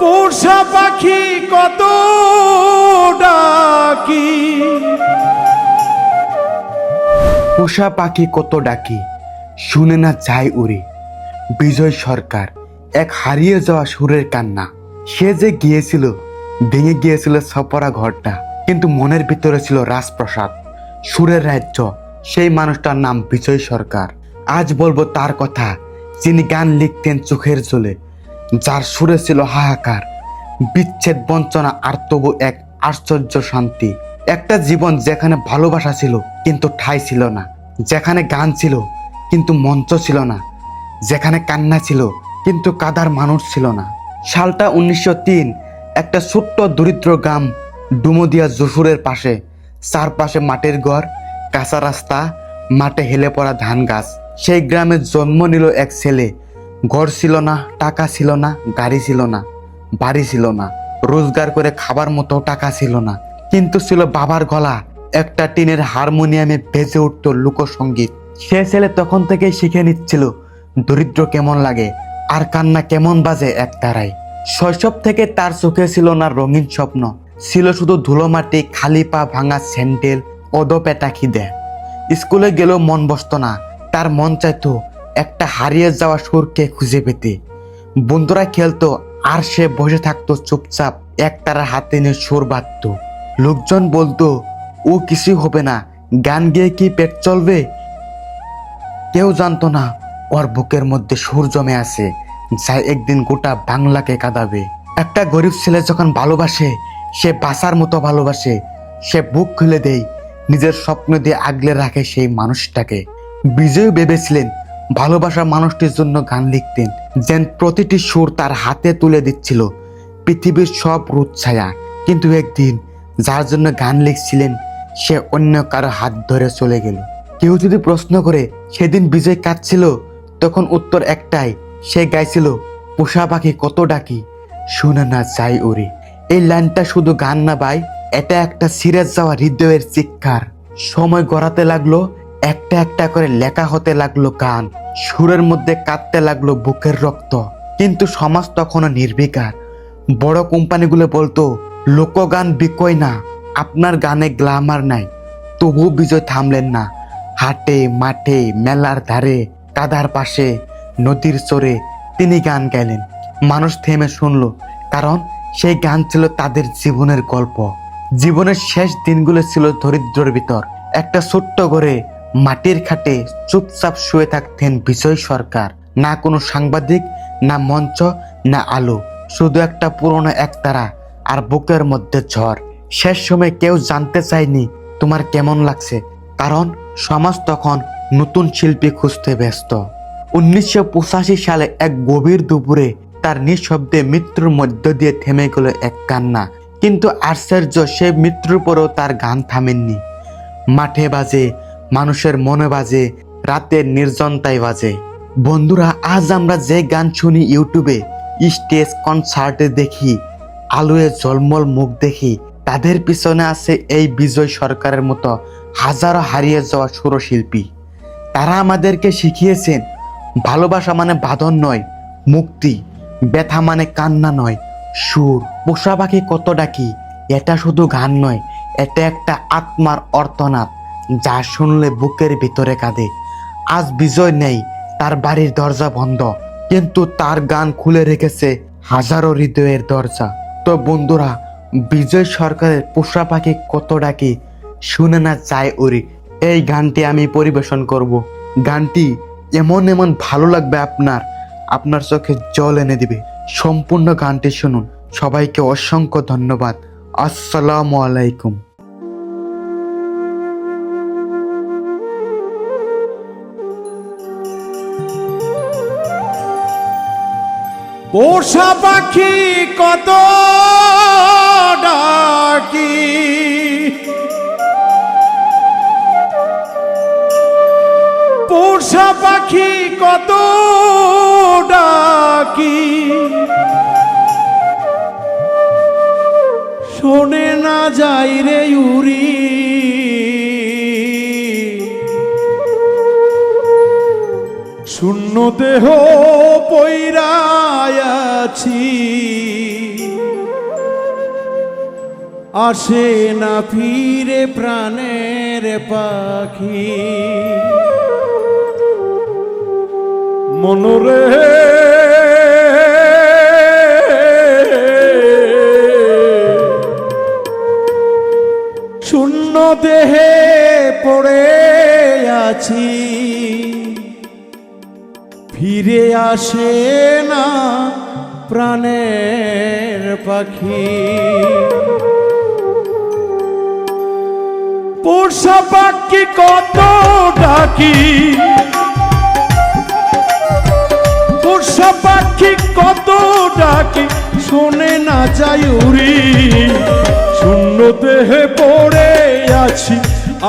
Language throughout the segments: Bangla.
পোষা পাখি কত ডাকি? পোষা পাখি কত ডাকি? শুনে না যায় উড়ে। বিজয় সরকার এক হারিয়ে যাওয়া সুরের কান্না। সে যে গিয়েছিল, ভেঙে গিয়েছিল সপরা ঘরটা, কিন্তু মনের ভিতরে ছিল রাজপ্রসাদ। সুরের রাজ্য, সেই মানুষটার নাম বিজয় সরকার। আজ বলব তার কথা, যিনি গান লিখতেন চোখের জলে যার সুরে ছিল হাহাকার, বিচ্ছেদ বঞ্চনা আর তবু এক আশ্চর্য শান্তি। একটা জীবন যেখানে ভালোবাসা ছিল, কিন্তু ঠাই ছিল না। যেখানে গান ছিল, কিন্তু মঞ্চ ছিল না। যেখানে কান্না ছিল, কিন্তু কাদার মানুষ ছিল না। সালটা উনিশশো তিন, একটা ছোট্ট দরিদ্র গ্রাম ডুমদিয়া যশোরের পাশে। চারপাশে মাটির ঘর, কাঁচা রাস্তা, মাঠে হেলে পড়া ধান গাছ সেই গ্রামে জন্ম নিল এক ছেলে ঘর ছিল না, টাকা ছিল না, গাড়ি ছিল না, বাড়ি ছিল না, রোজগার করে খাবার মতো টাকা ছিল না, কিন্তু ছিল বাবার গলা, একটা টিনের হারমোনিয়ামে বেজে উঠত লোকসঙ্গীত। সে ছেলে তখন থেকেই শিখে নিচ্ছিল, দরিদ্র কেমন লাগে, আর কান্না কেমন বাজে এক তারাই শৈশব থেকে তার চোখে ছিল না রঙিন স্বপ্ন, ছিল শুধু ধুলোমাটি খালি পা ভাঙা স্যান্ডেল অদপেটা খিদে স্কুলে গেলেও মন বসত না, তার মন চাইতো একটা হারিয়ে যাওয়া সুরকে খুঁজে পেতে। বন্ধুরা খেলতো, আর সে বসে থাকতো চুপচাপ, এক তারা হাতে নিয়ে সুর বাঁধত। লোকজন বলতো, ও কিছুই হবে না, গান গেয়ে কি পেট চলবে? কেউ জানতো না, ওর বুকের মধ্যে সুর জমে আছে, যা একদিন গোটা বাংলাকে কাঁদাবে। একটা গরিব ছেলে যখন ভালোবাসে, সে বাসার মতো ভালোবাসে, সে বুক খুলে দেয়, নিজের স্বপ্ন দিয়ে আগলে রাখে সেই মানুষটাকে। বিজয় ভেবেছিলেন ভালোবাসা মানুষটির জন্য গান লিখতেন, যেন প্রতিটি সুর তার হাতে তুলে দিচ্ছিল। পৃথিবীর সব রোদ ছায়া। কিন্তু একদিন যার জন্য গান লিখছিলেন, সে অন্য কারও হাত ধরে চলে গেল। কেউ যদি প্রশ্ন করে, সেদিন বিজয় কাঁদছিল? তখন উত্তর একটাই, সে গাইছিল পোষা পাখি কত ডাকি, শুনে না যাই ওরে। এই লাইনটা শুধু গান না ভাই, এটা একটা সিরিয়াস যাওয়া হৃদয়ের চিৎকার। সময় গড়াতে লাগল একটা একটা করে লেখা হতে লাগল গান সুরের মধ্যে কাঁদতে লাগল বুকের রক্ত। কিন্তু সমাজ তখনও নির্বিকার। বড় কোম্পানিগুলো বলতো, লোকগান বিকয় না, আপনার গানে গ্লামার নাই। তবু বিজয় থামলেন না। হাটে, মাঠে, মেলার ধারে, কাদার পাশে, নদীর চরে তিনি গান গাইলেন। মানুষ থেমে শুনলো, কারণ সেই গান ছিল তাদের জীবনের গল্প। জীবনের শেষ দিনগুলো ছিল দরিদ্রর ভিতর। একটা ছোট্ট ঘরে মাটির খাটে চুপচাপ শুয়ে থাকতেন বিজয় সরকার। না কোনো সাংবাদিক, না মঞ্চ, না আলো, শুধু একটা পুরনো একতারা আর বুকের মধ্যে ঝড়। শেষ সময় কেউ জানতে চায়নি তোমার কেমন লাগছে, কারণ সমাজ তখন নতুন শিল্পী খুঁজতে ব্যস্ত। উনিশশো পঁচাশি সালে এক গভীর দুপুরে তার নিঃশব্দে মৃত্যুর মধ্য দিয়ে থেমে গেল এক কান্না, কিন্তু আশ্চর্য সে মৃত্যুর পরেও তার গান থামেননি। মাঠে বাজে মানুষের মনে বাজে, রাতের নির্জনতায় বাজে। বন্ধুরা, আজ আমরা যে গান শুনি ইউটিউবে, স্টেজ কনসার্টে দেখি, আলোয় জলমল মুখ দেখি, তাদের পিছনে আছে এই বিজয় সরকারের মতো হাজারো হারিয়ে যাওয়া সুরশিল্পী। তারা আমাদেরকে শিখিয়েছেন, ভালোবাসা মানে বাঁধন নয়, মুক্তি। ব্যথা মানে কান্না নয়, সুর, পোষা পাখি কত ডাকি এটা শুধু গান নয়, এটা একটা আত্মার অর্থনাথ। যা শুনলে বুকের ভিতরে কাঁদে। আজ বিজয় নেই, তার বাড়ির দরজা বন্ধ। কিন্তু তার গান খুলে রেখেছে হাজারো হৃদয়ের দরজা। তো বন্ধুরা, বিজয় সরকারের পোষা পাখি কত ডাকি শুনে না চায় ওরি। এই গানটি আমি পরিবেশন করব। গানটি এমন এমন ভালো লাগবে আপনার আপনার চোখে জল এনে দিবে। সম্পূর্ণ গানটি শুনুন। সবাইকে অসংখ্য ধন্যবাদ। আসসালামু আলাইকুম। পোষা পাখি কত ডাকি। পোষা পাখি কত ডাকি। শোনে না যাই রে উরি শূন্য দেহ পৈরায়াছি আসে না ফিরে প্রাণের পাখি। মনোরে শূন্য দেহে পড়ে আছি। ফিরে আসে না প্রাণের পাখি। পোষা পাখি কত ডাকি। পোষা পাখি কত ডাকি, শোনে না যাই উড়ি। শূন্য দেহে পড়ে আছি,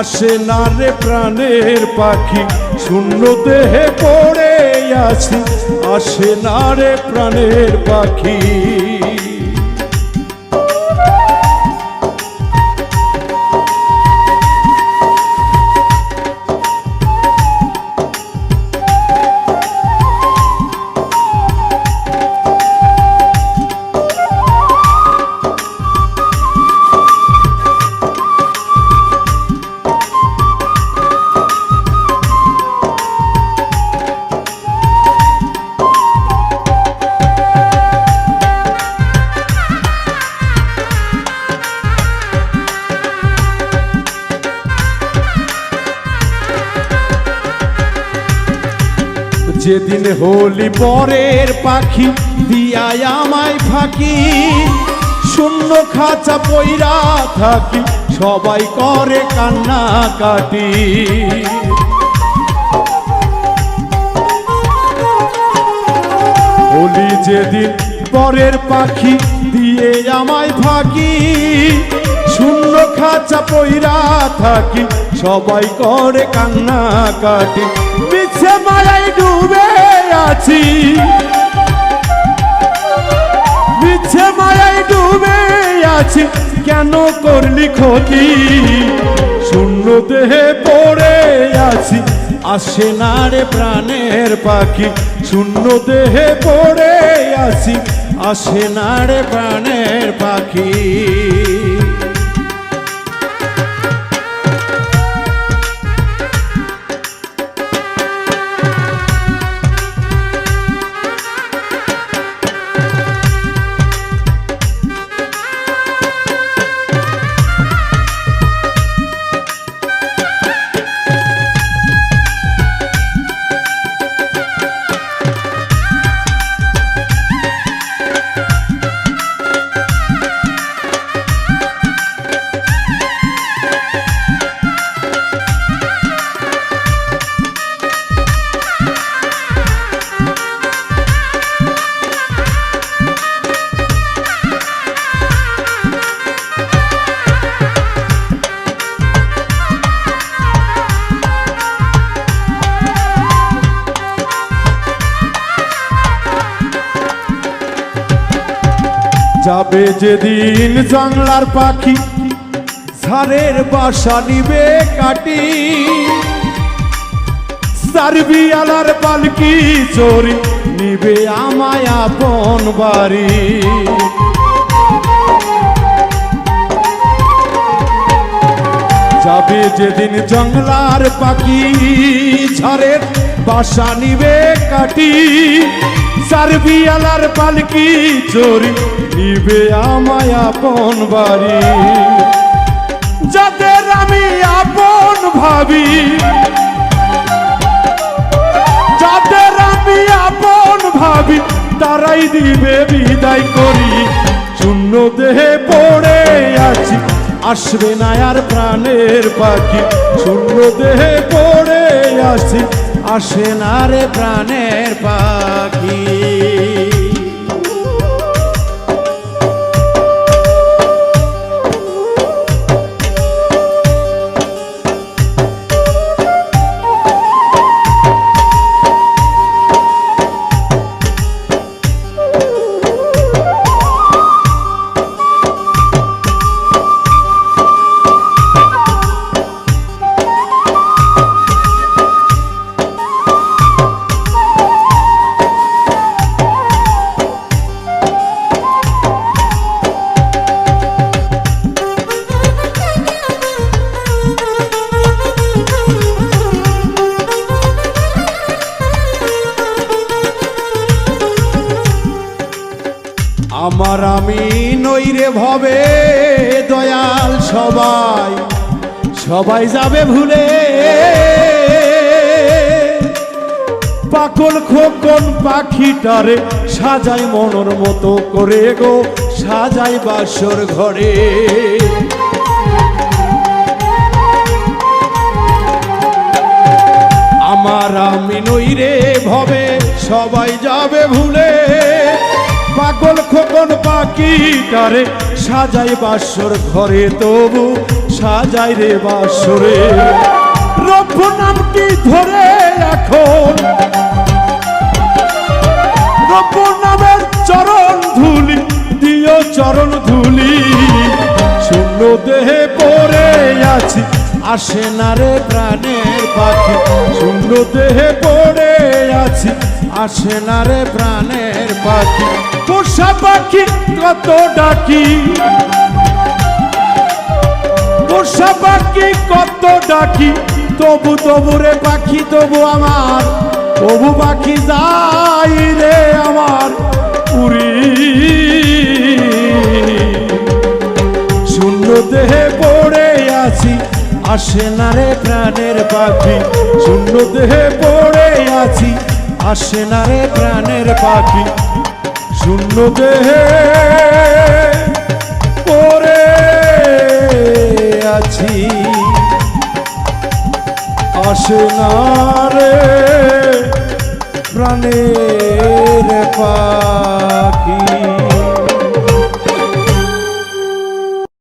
আসে না রে প্রাণের পাখি। শূন্য দেহে পড়ে আছি আসে না রে প্রাণের পাখি। যেদিন হোলি পরের পাখি দিয়ায় আমায় ফাঁকি। শূন্য খাঁচা পইরা থাকি, সবাই করে কান্না কাটি হোলি যেদিন পরের পাখি, দিয়ে আমায় ফাঁকি। শূন্য খাঁচা পইরা থাকি, সবাই করে কান্না কাটি মিছে মায়াই ডুবে আছি। মিছে মায়াই ডুবে আছি। কেন করলি ক্ষতি? শূন্য দেহে পড়ে আছি। আসে না রে প্রাণের পাখি। শূন্য দেহে পড়ে আছি। আসে না রে প্রাণের পাখি। যাবে যেদিন জংলার পাখি ঝাড়ের বাসা নিবে কাটি। সারবি আলার পালকি চোরি নিবে আমায় আপন বাড়ি। যাবে যেদিন জঙ্গলার পাখি ঝড়ের বাসা নিবে কাটি। সারবিয়ালার পালকি চোরি নিবে আমায় আপন বাড়ি। যাদের আমি আপন ভাবি, যাদের আমি আপন ভাবি, তারাই দিবে বিদায় করি। শূন্য দেহে পড়ে আছি, আসবে না আর প্রাণের পাখি। শূন্য দেহে পড়ে আছি আসে না রে প্রাণের পাখি। আমার আমি নইরে ভবে দয়াল সবাই। সবাই যাবে ভুলে। পাকল খোকন পাখিটারে সাজাই মনর মতো করে গো, সাজাই বাসর ঘরে। আমার আমি নইরে ভবে, সবাই যাবে ভুলে। পাগল খোকন পাখি কারে সাজাই বাসর ঘরে তবু সাজাই রে বাসরে। রব্য নাম কি ধরে এখন? আসে না রে প্রাণের পাখি। শূন্য দেহে পড়ে আছি, আসে না রে প্রাণের পাখি। পোষা পাখি কত ডাকি। পোষা পাখি কত ডাকি, তবু তবু রে পাখি, তবু আমার। তবু পাখি যাই রে আমার উড়ি। শূন্য দেহে পড়ে আছি আসে না রে প্রাণের পাখি। শূন্য দেহে পড়ে আছি। আসে না রে প্রাণের পাখি। শূন্য দেহে পড়ে আছি। আসে না রে প্রাণের পাখি।